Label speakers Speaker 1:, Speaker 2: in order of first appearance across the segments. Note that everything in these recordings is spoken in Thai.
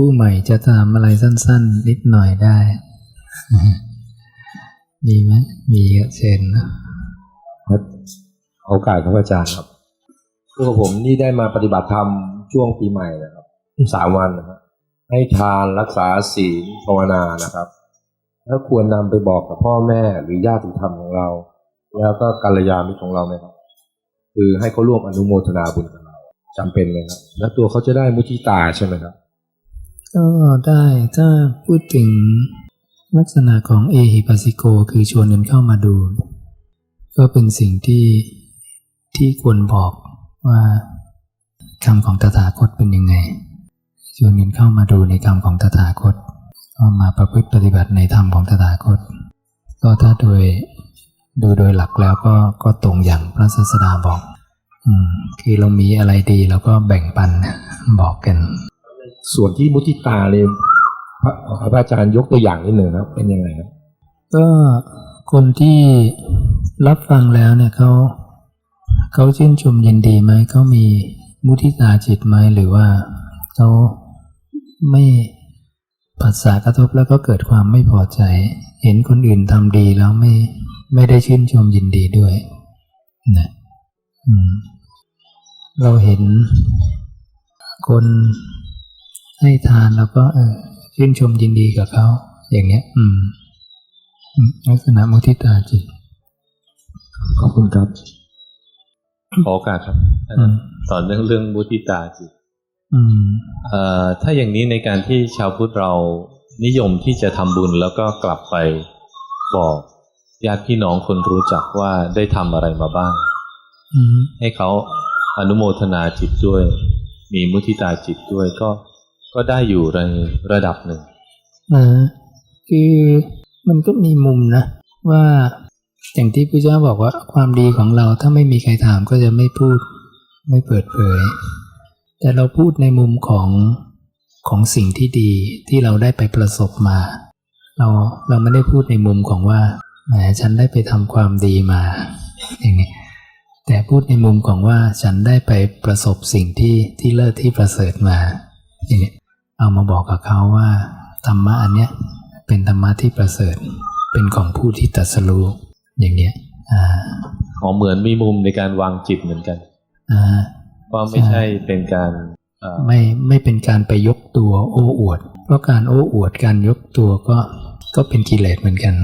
Speaker 1: ผู้ใหม่จะถามอะไรสั้น ๆ นิดหน่อยได้ มีไหมมีก็เชิญนะ
Speaker 2: โอกาสครับอาจารย์ครับคือผมนี่ได้มาปฏิบัติธรรมช่วงปีใหม่นะครับสามวันนะครับให้ทานรักษาศีลภาวนานะครับ แล้วควรนำไปบอกกับพ่อแม่หรือญาติธรรมของเรา แล้วก็กัลยาณมิตรของเราไหมครับ คือให้เขาร่วมอนุโมทนาบุญกับเราจำเป็นเลยครับ แล้วตัวเขาจะได้มุทิตาใช่ไหมครับ
Speaker 1: ก็ได้ถ้าพูดถึงลักษณะของเอหิปัสสิโก คือชวนกันเข้ามาดู ก็เป็นสิ่งที่ที่ควรบอกว่าคำของตถาคตเป็นยังไง ชวนกันเข้ามาดูในคำของตถาคตก็มาประพฤติปฏิบัติในธรรมของตถาคต ก็ถ้าโดยดูโดยหลักแล้วก็ก็ตรงอย่างพระศาสดาบอกอคือเรามีอะไรดีเราก็แบ่งปันบอกกัน
Speaker 2: ส่วนที่มุทิตาเนี่ยพระพระอาจารย์ยกตัวอย่างนิดหนึ่งครับ เป็นยังไงครับ
Speaker 1: ก็คนที่รับฟังแล้วเนี่ยเขาเขาชื่นชมยินดีไหมเขามีมุทิตาจิตไหมหรือว่าเขาไม่ผัสสะกระทบแล้วก็เกิดความไม่พอใจ เห็นคนอื่นทำดีแล้วไม่ไม่ได้ชื่นชมยินดีด้วยนะเราเห็นคน ให้ทานแล้วก็เออชื่นชมยินดีกับเขา อย่างเงี้ยอืมอืมลักษณะมุทิตาจิต
Speaker 2: ขอบคุณครับ
Speaker 3: ขอโอกาสครับ
Speaker 1: อืม
Speaker 3: ต่อเรื่องเรื่องมุทิตาจิต
Speaker 1: อืม
Speaker 3: เอ่อถ้าอย่างนี้ในการที่ชาวพุทธเรานิยมที่จะทำบุญแล้วก็กลับไปบอกญาติพี่น้องคนรู้จักว่าได้ทำอะไรมาบ้าง
Speaker 1: อืม
Speaker 3: ให้เขาอนุโมทนาจิตด้วย มีมุทิตาจิตด้วยก็ ก็ได้อยู่ในระดับหนึ่ง
Speaker 1: นะคือมันก็มีมุมนะ ว่าอย่างที่พระเจ้าบอกว่าความดีของเราถ้าไม่มีใครถามก็จะไม่พูด ไม่เปิดเผย แต่เราพูดในมุมของของสิ่งที่ดีที่เราได้ไปประสบมา เราเราไม่ได้พูดในมุมของว่าแหมฉันได้ไปทำความดีมาอย่างนี้แต่พูดในมุมของว่าฉันได้ไปประสบสิ่งที่ที่เลิศที่ประเสริฐมาอย่างนี้ เอามาบอกกับเขาว่าธรรมะอันเนี้ยเป็นธรรมะที่ประเสริฐ เป็นของผู้ที่ตรัสรู้อย่างเนี้ยอ่า
Speaker 3: อ๋อเหมือนมีมุมในการวางจิตเหมือนกัน
Speaker 1: อ่า
Speaker 3: ว่าไม่ใช่เป็นการเอ่อ
Speaker 1: ไม่ไม่เป็นการไปยกตัวโอ้อวด เพราะการโอ้อวดการยกตัวก็ก็เป็นกิเลสเหมือนกัน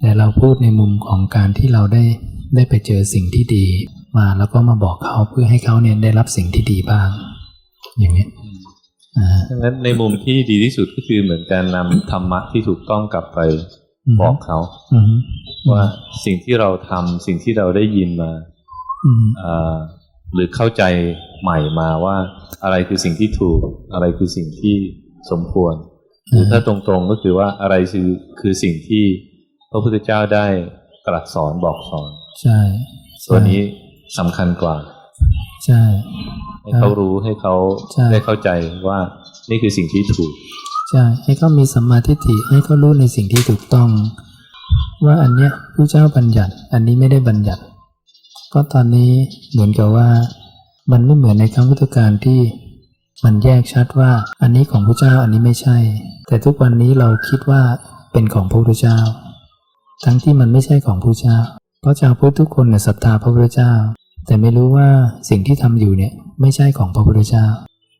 Speaker 1: แต่เราพูดในมุมของการที่เราได้ได้ไปเจอสิ่งที่ดีมาแล้วก็มาบอกเขาเพื่อให้เขาเนี่ยได้รับสิ่งที่ดีบ้าง อย่างเนี้ยอ่า
Speaker 3: ดังนั้นในมุมที่ดีที่สุดก็คือเหมือนการนำธรรมะที่ถูกต้องกลับไปบอกเขา
Speaker 1: อืม
Speaker 3: ว่าสิ่งที่เราทำสิ่งที่เราได้ยินมา
Speaker 1: อืม
Speaker 3: เอ่อหรือเข้าใจใหม่มาว่าอะไรคือสิ่งที่ถูก อะไรคือสิ่งที่สมควร หรือถ้าตรงๆก็คือว่าอะไรคือคือสิ่งที่พระพุทธเจ้าได้ตรัสสอนบอกสอน
Speaker 1: ใช่
Speaker 3: ตัวนี้สำคัญกว่า
Speaker 1: ใช่
Speaker 3: ให้เขารู้ให้เขา
Speaker 1: ใช่
Speaker 3: ได้เข้าใจว่านี่คือสิ่งที่ถูก
Speaker 1: ใช่ให้เขามีสัมมาทิฏฐิให้เขารู้ในสิ่งที่ถูกต้อง ว่าอันเนี้ยผู้เจ้าบัญญัติ อันนี้ไม่ได้บัญญัติเพราะตอนนี้เหมือนกับว่า มันไม่เหมือนในครั้งพุทธกาลที่มันแยกชัดว่า อันนี้ของพระเจ้าอันนี้ไม่ใช่ แต่ทุกวันนี้เราคิดว่าเป็นของพระพุทธเจ้า ทั้งที่มันไม่ใช่ของพระเจ้า เพราะชาวพุทธทุกคนเนี่ยศรัทธาพระพุทธเจ้า แต่ไม่รู้ว่าสิ่งที่ทำอยู่เนี่ยไม่ใช่ของพระพุทธเจ้า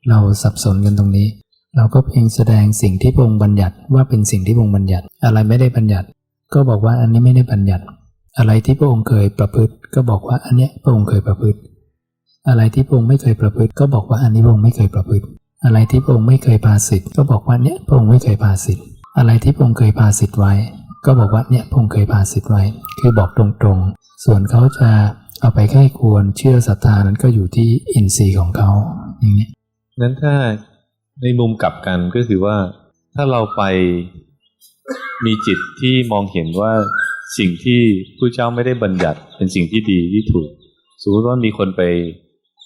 Speaker 1: เราสับสนกันตรงนี้ เราก็เพียงแสดงสิ่งที่พระองค์บัญญัติว่าเป็นสิ่งที่พระองค์บัญญัติ อะไรไม่ได้บัญญัติ ก็บอกว่าอันนี้ไม่ได้บัญญัติ อะไรที่พระองค์เคยประพฤติ ก็บอกว่าอันเนี้ยพระองค์เคยประพฤติ อะไรที่พระองค์ไม่เคยประพฤติ ก็บอกว่าอันนี้พระองค์ไม่เคยประพฤติ อะไรที่พระองค์ไม่เคยพาสิทธิ์ก็บอกว่าเนี้ยพระองค์ไม่เคยพาสิทธิ์อะไรที่พระองค์เคยพาสิทธิ์ไว้ ก็บอกว่าเนี่ยพระองค์เคยพาสิทธิ์ไว้ คือบอกตรงๆ ส่วนเขาจะ เอาไปใกล้ควรเชื่อศรัทธานั้นก็อยู่ที่อินทรีย์ของเขาอย่างเงี้
Speaker 3: นั้นถ้าในมุมกลับกันก็คือว่าถ้าเราไปมีจิตที่มองเห็นว่าสิ่งที่ผู้เจ้าไม่ได้บัญญัติเป็นสิ่งที่ดีที่ถูก สมมติว่ามีคนไป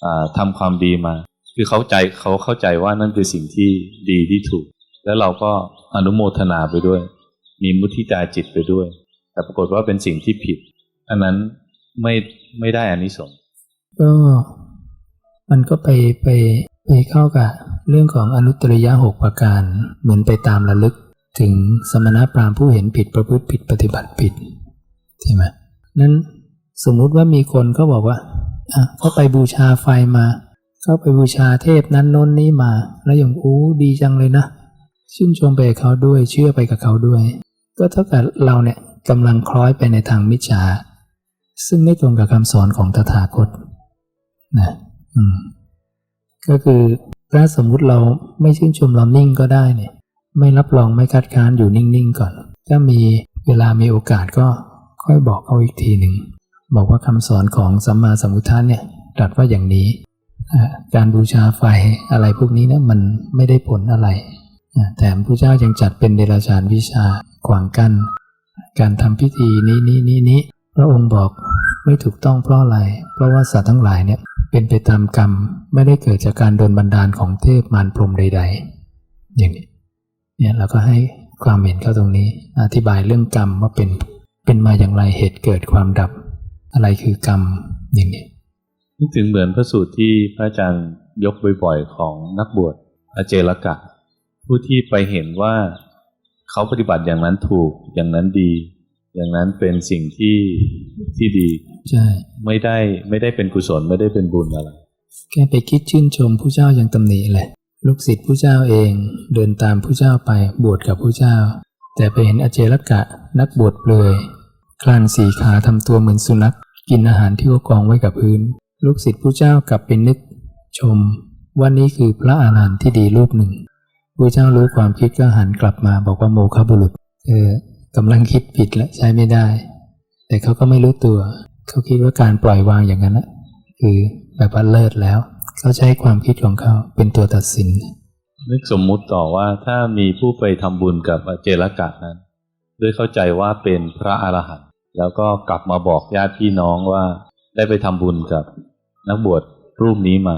Speaker 3: อ่าทำความดีมา คือเขาใจเขาเข้าใจว่านั่นคือสิ่งที่ดีที่ถูก แล้วเราก็อนุโมทนาไปด้วย มีมุทิตาจิตไปด้วย แต่ปรากฏว่าเป็นสิ่งที่ผิดอันนั้น ไม่ไม่ได้อานิสงส์
Speaker 1: ก็มันก็ไปไปไปเข้ากับเรื่องของอนุตริยะหกประการ เหมือนไปตามระลึกถึงสมณพราหมณ์ผู้เห็นผิดประพฤติผิดปฏิบัติผิดใช่ไหมนั้นสมมุติว่ามีคนเขาบอกว่าอะเขาไปบูชาไฟมา เขาไปบูชาเทพนั้นโน้นนี้มา แล้วอย่างอู้ดีจังเลยนะ ชื่นชมไปเขาด้วยเชื่อไปกับเขาด้วย ก็เท่ากับเราเนี่ยกำลังคล้อยไปในทางมิจฉา ซึ่งไม่ตรงกับคำสอนของตถาคตนะอืมก็คือถ้าสมมุติเราไม่ชื่นชมเรานิ่งก็ได้เนี่ย ไม่รับรองไม่คัดค้านอยู่นิ่งๆก่อน ถ้ามีเวลามีโอกาสก็ค่อยบอกเขาอีกทีหนึ่ง บอกว่าคำสอนของสัมมาสัมพุทธะเนี่ยตรัสว่าอย่างนี้การบูชาไฟอะไรพวกนี้เนี่ยมันไม่ได้ผลอะไรแต่พระเจ้ายังจัดเป็นเดรัจฉานวิชาขวางกัน้นการทำพิธีนี้นี้นี้นี้ ระองค์บอกไม่ถูกต้องเพราะอะไร เพราะว่าสัตว์ทั้งหลายเนี่ยเป็นไปตามกรรมไม่ได้เกิดจากการโดนบันดาลของเทพมารพรมใด ๆ อย่างนี้เนี่ยเราก็ให้ความเห็นเข้าตรงนี้ อธิบายเรื่องกรรมว่าเป็นเป็นมาอย่างไรเหตุเกิดความดับ อะไรคือกรรมอย่างนี้
Speaker 3: นึกถึงเหมือนพระสูตรที่พระอาจารย์ยกบ่อยๆของนักบวชอเจรกะ ผู้ที่ไปเห็นว่าเขาปฏิบัติอย่างนั้นถูกอย่างนั้นดี อย่างนั้นเป็นสิ่งที่ที่ดี
Speaker 1: ใช่
Speaker 3: ไม่ได้ไม่ได้เป็นกุศลไม่ได้เป็นบุญอะไร
Speaker 1: แค่ไปคิดชื่นชมผู้เจ้ายังตำหนิเลยลูกศิษย์ผู้เจ้าเองเดินตามผู้เจ้าไปบวชกับผู้เจ้า แต่ไปเห็นอเจรกะนักบวชเปลยคลานสีขาทำตัวเหมือนสุนัขกินอาหารที่วกองไว้กับพื้น ลูกศิษย์ผู้เจ้ากลับไปนึก ชมว่านี่คือพระอาหารหันต์ที่ดีรูปหนึ่งผู้เจ้ารู้ความคิดก็หันกลับมาบอกว่าโมฆะบุรุษเออ กำลังคิดผิดและใช้ไม่ได้ แต่เขาก็ไม่รู้ตัว เขาคิดว่าการปล่อยวางอย่างนั้นนะคือแบบว่าเลิศแล้ว เขาใช้ความคิดของเขาเป็นตัวตัดสิน
Speaker 3: นึกสมมุติต่อว่าถ้ามีผู้ไปทำบุญกับอเจรกะนั้น ด้วยเข้าใจว่าเป็นพระอรหันต์แล้วก็กลับมาบอกญาติพี่น้องว่าได้ไปทำบุญกับนักบวชรูปนี้มา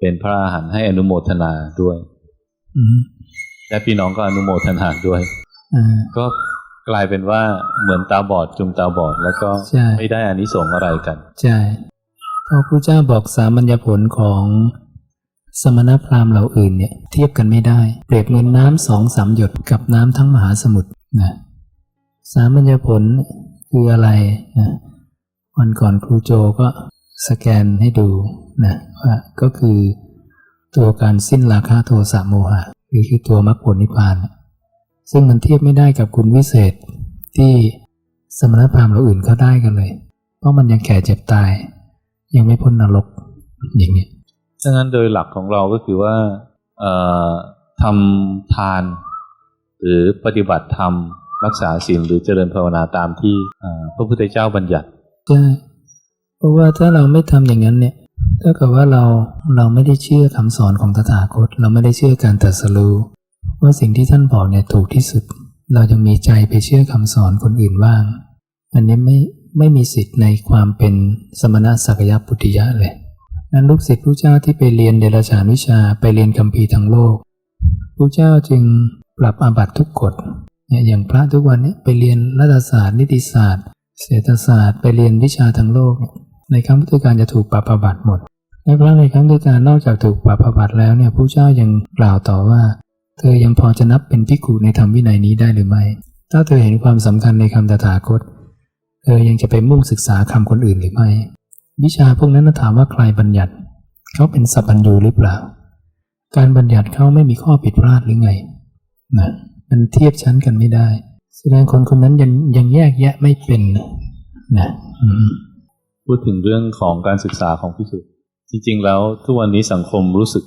Speaker 3: เป็นพระอรหันต์ให้อนุโมทนาด้วย
Speaker 1: อืม
Speaker 3: ญาติพี่น้องก็อนุโมทนาด้วย
Speaker 1: อ่า
Speaker 3: ก็ กลายเป็นว่าเหมือนตาบอดจุงตาบอดแล้วก็
Speaker 1: ใช่
Speaker 3: ไม่ได้อานิสงส์อะไรกัน
Speaker 1: ใช่พอพระเจ้าบอกสามัญญผลของสมณพราหมณ์เหล่าอื่นเนี่ย เทียบกันไม่ได้ เปรียบเหมือนน้ำสองสามหยดกับน้ำทั้งมหาสมุทรนะสามัญญผลคืออะไรนะวันก่อนครูโจก็สแกนให้ดูนะว่าก็คือตัวการสิ้นราคะโทสะโมหะหรือคือตัวมรรคผลนิพพาน ซึ่งมันเทียบไม่ได้กับคุณวิเศษ ที่สมณพราหมณ์เราอื่นเขาได้กันเลย เพราะมันยังแก่เจ็บตาย ยังไม่พ้นนรกอย่างนี้
Speaker 3: ดังนั้นโดยหลักของเราก็คือว่าเอ่อทำทาน หรือปฏิบัติธรรม รักษาศีลหรือเจริญภาวนาตามที่เอ่อพระพุทธเจ้าบัญญัติ
Speaker 1: ใช่เพราะว่าถ้าเราไม่ทำอย่างนั้นเนี่ยเท่ากับว่าเราเราไม่ได้เชื่อคำสอนของตถาคต เราไม่ได้เชื่อการตรัสรู้ ว่าสิ่งที่ท่านบอกเนี่ยถูกที่สุด เรายังมีใจไปเชื่อคำสอนคนอื่นบ้าง อันนี้ไม่ไม่มีสิทธิ์ในความเป็นสมณะสักยปุติยะเลย นั้นลูกศิษย์ผู้เจ้าที่ไปเรียนเดรัจฉานวิชาไปเรียนคัมภีร์ทางโลกผู้เจ้าจึงปรับอาบัติทุกกฎเนี่ยอย่างพระทุกวันนี้ไปเรียนรัฐศาสตร์ นิติศาสตร์ เศรษฐศาสตร์ ไปเรียนวิชาทางโลก ในครั้งพุทธกาลจะถูกปรับอาบัติหมดและพระในครั้งพุทธกาลนอกจากถูกปรับอาบัติแล้วเนี่ยผู้เจ้ายังกล่าวต่อว่า เธอยังพอจะนับเป็นภิกุในธรรมวินัยนี้ได้หรือไม่ ถ้าเธอเห็นความสำคัญในคำตถาคต เธอยังจะไปมุ่งศึกษาคำคนอื่นหรือไม่ วิชาพวกนั้นน่ะถามว่าใครบัญญัติ เขาเป็นสัพพัญญูหรือเปล่า การบัญญัติเขาไม่มีข้อผิดพลาดหรือไงนะมันเทียบชั้นกันไม่ได้ แสดงคนคนนั้นยังยังแยกแยะไม่เป็นนะนะ
Speaker 3: พูดถึงเรื่องของการศึกษาของพิสุจริง ๆ แล้วทุกวันนี้สังคมรู้สึก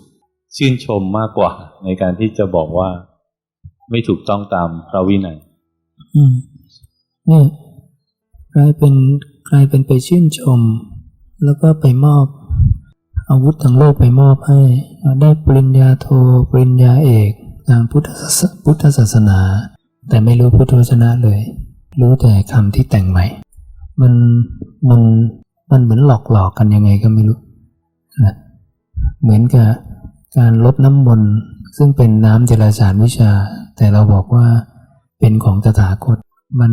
Speaker 3: ชื่นชมมากกว่า ในการที่จะบอกว่าไม่ถูกต้องตามพระวินัย
Speaker 1: อืมเนี่ยกลายเป็นกลายเป็นไปชื่นชม แล้วก็ไปมอบ อาวุธทางโลกไปมอบให้ ได้ปริญญาโทปริญญาเอกทางพุทธศาสพุทธศาสนา แต่ไม่รู้พุทธวจนะเลย รู้แต่คำที่แต่งใหม่ มันมันมันเหมือนหลอกหลอกกันยังไงก็ไม่รู้นะเหมือนกับ การลดน้ำมนต์ซึ่งเป็นน้ำเจรจานวิชา แต่เราบอกว่าเป็นของตถาคต มัน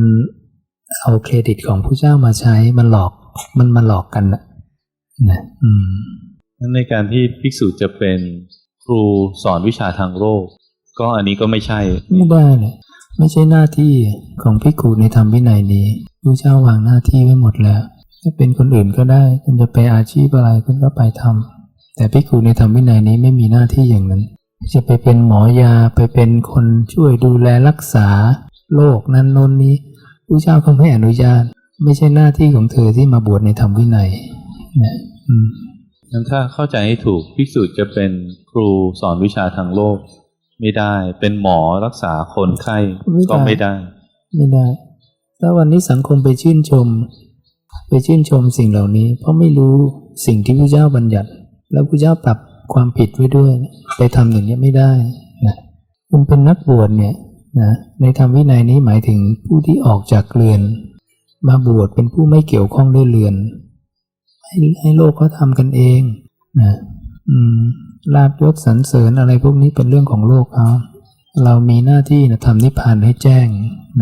Speaker 1: เอาเครดิตของผู้เจ้ามาใช้มันหลอกมันมาหลอกกันนะนะอืม
Speaker 3: นั้นในการที่ภิกษุจะเป็นรูสอนวิชาทางโลกก็อันนี้ก็ไม่ใช่
Speaker 1: ไม่ได้เลยไม่ใช่หน้าที่ของภิกขุในธรรมวินัยนี้พระเจ้าวางหน้าที่ไว้หมดแล้วถ้าเป็นคนอื่นก็ได้คุณจะไปอาชีพอะไรคุณก็ไปทำ แต่ภิกขุในธรรมวินัยนี้ไม่มีหน้าที่อย่างนั้น จะไปเป็นหมอยาไปเป็นคนช่วยดูแลรักษาโรคนั้นโน้นนี้พระเจ้าก็ไม่อนุญาต ไม่ใช่หน้าที่ของเธอที่มาบวชในธรรมวินัยนะอืม
Speaker 3: นั้นถ้าเข้าใจให้ถูกภิกษุจะเป็นครูสอนวิชาทางโลก ไม่ได้เป็นหมอรักษาคนไข้ก็ไม่ได้
Speaker 1: ไม่ได้ถ้าวันนี้สังคมไปชื่นชม ไปชื่นชมสิ่งเหล่านี้ เพราะไม่รู้สิ่งที่พระเจ้าบัญญัติ แล้วพระเจ้าปรับความผิดไว้ด้วย ไปทำอย่างนี้ไม่ได้นะคุณเป็นนักบวชเนี่ยนะในธรรมวินัยนี้หมายถึงผู้ที่ออกจากเรือน มาบวชเป็นผู้ไม่เกี่ยวข้องด้วยเรือน ให้ให้โลกเขาทำกันเองนะอืมลาบยศสรรเสริญอะไรพวกนี้เป็นเรื่องของโลกเขาเรามีหน้าที่นะทำนิพพานให้แจ้ง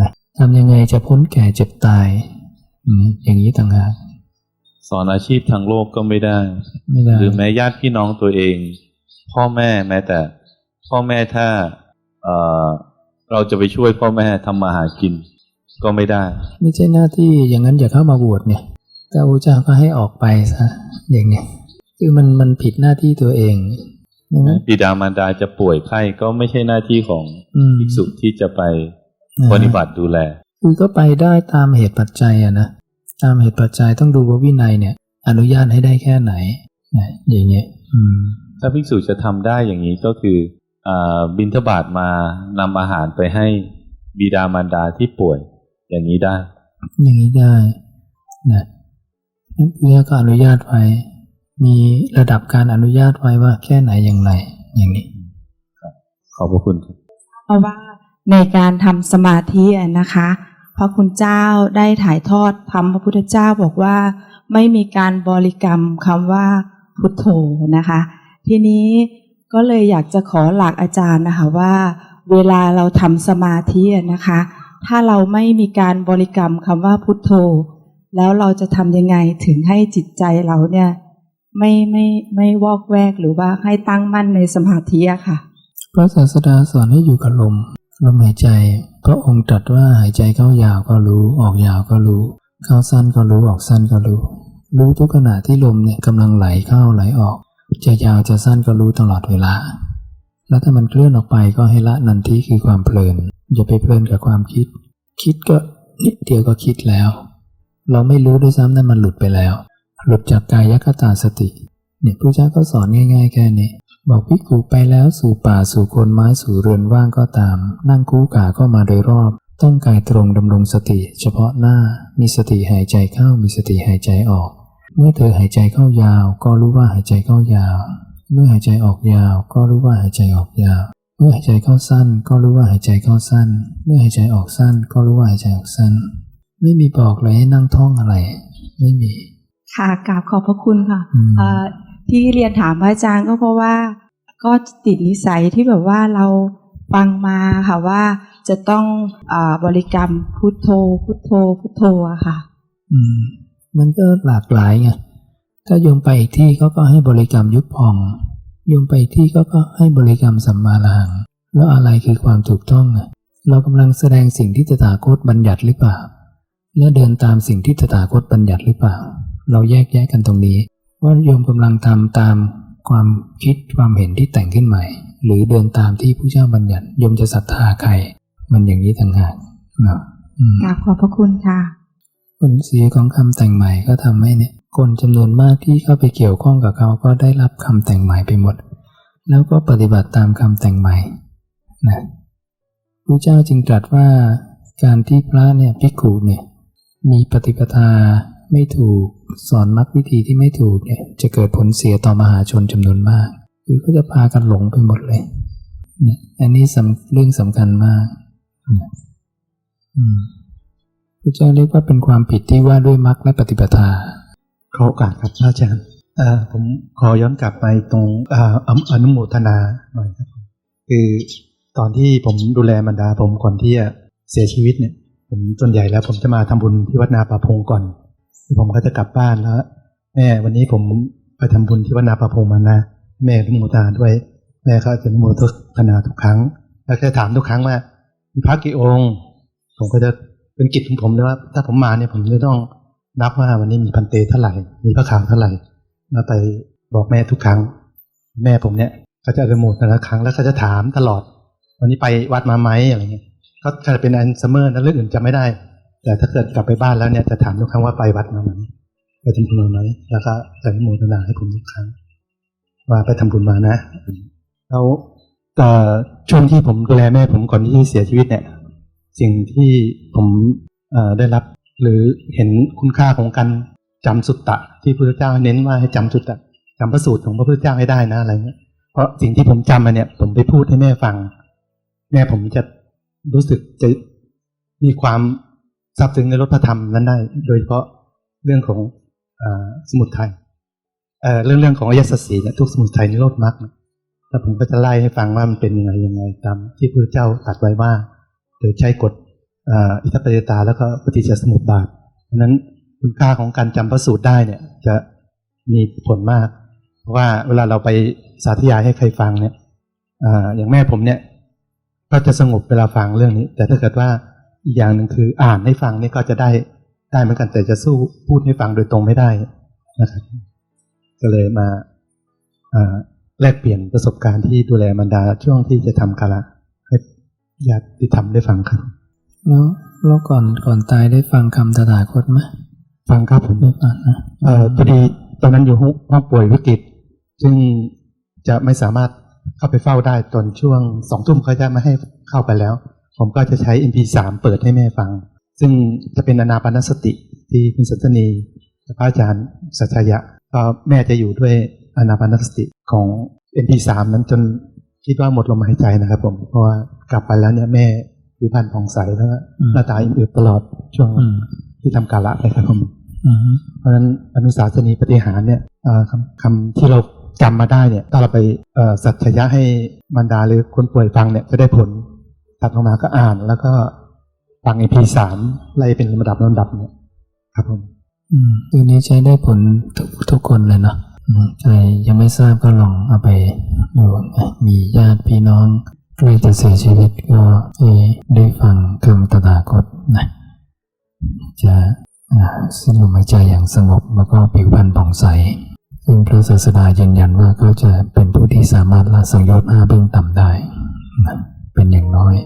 Speaker 1: นะทำยังไงจะพ้นแก่เจ็บตาย อย่างนี้ต่างหาก
Speaker 3: สอนอาชีพทางโลกก็ไม่ได้
Speaker 1: ไม่ได้
Speaker 3: หรือแม้ญาติพี่น้องตัวเอง พ่อแม่แม้แต่ พ่อแม่ถ้าเอ่อเราจะไปช่วยพ่อแม่ทำมาหากิน ก็ไม่ได้
Speaker 1: ไม่ใช่หน้าที่อย่างนั้นอย่าเข้ามาบวชเนี่ยแต่พระเจ้าก็ให้ออกไปซะอย่างเนี้ยคือมันมันผิดหน้าที่ตัวเองดังนั้น
Speaker 3: บิดามารดาจะป่วยไข้ก็ไม่ใช่หน้าที่ของ
Speaker 1: อืม
Speaker 3: ภิกษุที่จะไป
Speaker 1: นะ
Speaker 3: ปฏิบัติดูแล
Speaker 1: คือก็ไปได้ตามเหตุปัจจัยอะนะ ตามเหตุปัจจัยต้องดูว่าวินัยเนี่ย อนุญาตให้ได้แค่ไหนนะอย่างเงี้ยอืม
Speaker 3: ถ้าภิกษุจะทำได้อย่างนี้ก็คืออาบินทบาทมานำอาหารไปให้บิดามารดาที่ป่วย อย่างนี้ได้
Speaker 1: อย่างนี้ได้นะนั้นเพื่อก็อนุญาตไว้ มีระดับการอนุญาตไว้ว่าแค่ไหนอย่างไร อย่างนี้
Speaker 3: ขอบพระคุณครับ
Speaker 4: เพราะว่าในการทำสมาธิอะนะคะ พระคุณเจ้าได้ถ่ายทอดธรรมพระพุทธเจ้าบอกว่า ไม่มีการบริกรรมคำว่าพุทโธนะคะ ทีนี้ก็เลยอยากจะขอหลักอาจารย์นะคะว่า เวลาเราทำสมาธินะคะ ถ้าเราไม่มีการบริกรรมคำว่าพุทโธ แล้วเราจะทำยังไงถึงให้จิตใจเราเนี่ยไม่ไม่ไม่วอกแวกหรือว่าให้ตั้งมั่นในสมาธิอะค่ะ
Speaker 1: พระศาสดาสอนให้อยู่กับลม ลมหายใจพระองค์ตรัสว่าหายใจเข้ายาวก็รู้ ออกยาวก็รู้ เข้าสั้นก็รู้ออกสั้นก็รู้ รู้ทุกขณะที่ลมเนี่ยกำลังไหลเข้าไหลออก จะยาวจะสั้นก็รู้ตลอดเวลา แล้วถ้ามันเคลื่อนออกไปก็ให้ละนันทีคือความเพลินอย่าไปเพลินกับความคิด คิดก็นิดเดียวก็คิดแล้ว เราไม่รู้ด้วยซ้ำนั่นมันหลุดไปแล้ว หลุดจากกายคตาสติเนี่ยพระเจ้าก็สอนง่าย ๆ แค่นี้ บอกพิกขุไปแล้วสู่ป่าสู่โคนไม้สู่เรือนว่างก็ตาม นั่งคู่ขาเข้ามาโดยรอบ ต้องกายตรงดำรงสติ เฉพาะหน้า มีสติหายใจเข้ามีสติหายใจออก เมื่อเธอหายใจเข้ายาว ก็รู้ว่าหายใจเข้ายาว เมื่อหายใจออกยาว ก็รู้ว่าหายใจออกยาว เมื่อหายใจเข้าสั้น ก็รู้ว่าหายใจเข้าสั้น เมื่อหายใจออกสั้น ก็รู้ว่าหายใจออกสั้น ไม่มีบอกเลยให้นั่งท่องอะไร ไม่มี
Speaker 4: ค่ะกราบขอบพระคุณค่ะ
Speaker 1: อืม
Speaker 4: เอ่อ ที่เรียนถามพระอาจารย์ก็เพราะว่า ก็ติดนิสัยที่แบบว่าเราฟังมาค่ะว่าจะต้องอบริกรรมพุทโธ พุทโธ พุทโธอะค่ะ
Speaker 1: อืม มันก็หลากหลายไงถ้าโยมไปอีกที่เขาก็ให้บริกรรมยุบพองโยมไปอีกที่เขาก็ให้บริกรรมสัมมาลังแล้วอะไรคือความถูกต้องอะเรากำลังแสดงสิ่งที่ตถาคตบัญญัติหรือเปล่า และเดินตามสิ่งที่ตถาคตบัญญัติหรือเปล่า เราแยกแยะกันตรงนี้ ว่าโยมกำลังทำตามความคิดความเห็นที่แต่งขึ้นใหม่ หรือเดินตามที่ผู้เจ้าบัญญัติโยมจะศรัทธาใคร มันอย่างนี้ต่างหากเนาะอืม
Speaker 4: กราบขอบพระคุณค่ะ
Speaker 1: ผลเสียของคำแต่งใหม่ก็ทำให้เนี่ย คนจำนวนมากที่เข้าไปเกี่ยวข้องกับเขาก็ได้รับคำแต่งใหม่ไปหมด แล้วก็ปฏิบัติตามคำแต่งใหม่นะพระเจ้าจึงตรัสว่าการที่พระเนี่ยภิกขุเนี่ยมีปฏิปทา ไม่ถูก สอนมรรควิธีที่ไม่ถูกเนี่ยจะเกิดผลเสียต่อมหาชนจำนวนมาก คือก็จะพากันหลงไปหมดเลยเนี่ยอันนี้สำเรื่องสำคัญมากนะอืมพระเจ้าเรียกว่าเป็นความผิดที่ว่าด้วยมรรคและปฏิปทา
Speaker 5: ขอโอกาสครับอาจารย์เอ่อผมขอย้อนกลับไปตรงอ่าออนุโมทนาหน่อยครับคือตอนที่ผมดูแลบรรดาผมก่อนที่จะเสียชีวิตเนี่ย ผมส่วนใหญ่แล้วผมจะมาทำบุญที่วัดนาป่าพงก่อน ผมก็จะกลับบ้านแล้ว แม่วันนี้ผมไปทำบุญที่วัดนาป่าพงมานะแม่อนุโมทนาด้วย แม่ก็จะอนุโมทนาทุกครั้ง แล้วจะถามทุกครั้งว่ามีพระกี่องค์ ผมก็จะเป็นกิจของผมเลยว่าถ้าผมมาเนี่ยผมจะต้องนับว่าวันนี้มีพันเตเท่าไหร่ มีพระขาวเท่าไหร่แล้วไปบอกแม่ทุกครั้ง แม่ผมเนี่ยก็จะอนุโมทนาครั้งแล้วก็จะถามตลอด วันนี้ไปวัดมาไหมอะไรเงี้ยก็จะเป็นอันซัมอนะเรื่องอื่นจะไม่ได้ แต่ถ้าเกิดกลับไปบ้านแล้วเนี่ยจะถามทุกครั้งว่าไปวัดมาไหมไปทำบุญมาไหมแล้วก็จะอนุโมทนาให้ผมทุกครั้งว่าไปทำบุญมานะ แล้วเอ่ช่วงที่ผมดูแลแม่ผมก่อนที่จะเสียชีวิตเนี่ย สิ่งที่ผมได้รับหรือเห็นคุณค่าของการจำสุตตะ ที่พระพุทธเจ้าเน้นว่าให้จำสุตตะจำพระสูตรของพระพุทธเจ้าให้ได้นะอะไรเงี้ยเพราะสิ่งที่ผมจำมาเนี่ยผมไปพูดให้แม่ฟัง แม่ผมจะรู้สึกจะมีความ ซาบซึ้งในรถพระธรรมนั้นได้ โดยเฉพาะเรื่องของอสมุทัยเเรื่องเรื่องของอริยสัสีเนี่ยทุกสมุทัยนิโรธมรรคแล้วผมก็จะไล่ให้ฟังว่ามันเป็นยังไงยังไง ตามที่พระเจ้าตรัสไว้ว่าโดยใช้กฎอ,อิทัปปัจจตาแล้วก็ปฏิจจสมุปบาทเพราะนั้นคุณค่าของการจำพระสูตรได้เนี่ย จะมีผลมาก เพราะว่าเวลาเราไปสาธยายให้ใครฟังเนี่ยออย่างแม่ผมเนี่ย ก็จะสงบเวลาฟังเรื่องนี้ แต่ถ้าเกิดว่า อีกอย่างหนึ่งคืออ่านให้ฟังนี่ก็จะได้ได้เหมือนกันแต่จะสู้พูดให้ฟังโดยตรงไม่ได้นะครับก็เลยมาอ่าแลกเปลี่ยนประสบการณ์ที่ดูแลบรรดาช่วงที่จะทำคาระให้ญาติธรรมได้ฟังครับ
Speaker 1: แล้วแล้วก่อนก่อนตายได้ฟังคำตถาคตไหม
Speaker 5: ฟังครับผม
Speaker 1: ได้ฟังนะ
Speaker 5: เอ่อพอดีตอนนั้นอยู่ห้องห้องป่วยวิกฤต ซึ่งจะไม่สามารถเข้าไปเฝ้าได้ตอนช่วงสองทุ่มเขาจะไม่ให้เข้าไปแล้ว ผมก็จะใช้ MP3 เปิดให้แม่ฟัง ซึ่งจะเป็นอนาปานสติที่คุณสัตนีและพระอาจารย์สัจยะก็แม่จะอยู่ด้วยอนาปานสติของ MP3 นั้นจนคิดว่าหมดลมหายใจนะครับผม เพราะว่ากลับไปแล้วเนี่ยแม่ผิวพรรณผ่องใสแล้วก็หน้าตาอิ่มเอิบตลอดช่วง
Speaker 1: อืม
Speaker 5: ที่ทำกาละไปครับผม
Speaker 1: อืม
Speaker 5: เพราะฉะนั้นอนุสาสนีปฏิหารเนี่ยเอ่อคำคำที่เราจำมาได้เนี่ยถ้าเราไปเอ่อสัจยะให้บรรดาหรือคนป่วยฟังเนี่ยจะได้ผล ถัดลงมาก็อ่านแล้วก็ฟัง EP สามไล่เป็นลำดับลำดับเนี่ยครับผม
Speaker 1: อืมตัวนี้ใช้ได้ผลทุกทุกคนเลยเนาะอืมใครยังไม่ทราบก็ลองเอาไปดูนะมีญาติพี่น้องใกล้จะเสียชีวิตก็ให้ได้ฟังคำตถาคตนะจะอ่าสิ้นลมหายใจอย่างสงบแล้วก็ผิวพรรณผ่องใสซึ่งพระศาสดายืนยันว่าเขาจะเป็นผู้ที่สามารถละสังโยชน์ห้าเบื้องต่ำได้นะ เป็นอย่างน้อย